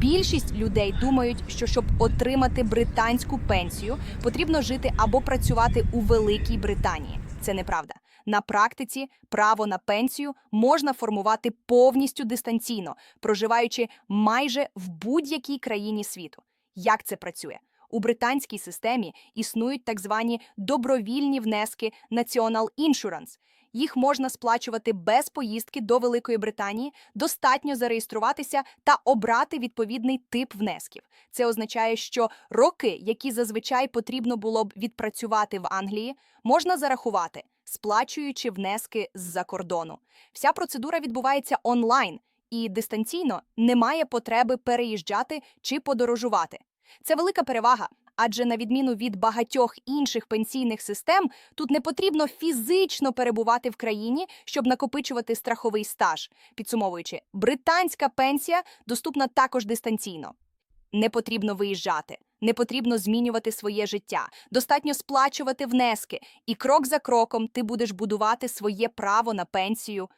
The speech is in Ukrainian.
Більшість людей думають, що щоб отримати британську пенсію, потрібно жити або працювати у Великій Британії. Це неправда. На практиці право на пенсію можна формувати повністю дистанційно, проживаючи майже в будь-якій країні світу. Як це працює? У британській системі існують так звані добровільні внески National Insurance. Їх можна сплачувати без поїздки до Великої Британії, достатньо зареєструватися та обрати відповідний тип внесків. Це означає, що роки, які зазвичай потрібно було б відпрацювати в Англії, можна зарахувати, сплачуючи внески з-за кордону. Вся процедура відбувається онлайн, і дистанційно немає потреби переїжджати чи подорожувати. Це велика перевага, адже на відміну від багатьох інших пенсійних систем, тут не потрібно фізично перебувати в країні, щоб накопичувати страховий стаж. Підсумовуючи, британська пенсія доступна також дистанційно. Не потрібно виїжджати, не потрібно змінювати своє життя, достатньо сплачувати внески, і крок за кроком ти будеш будувати своє право на пенсію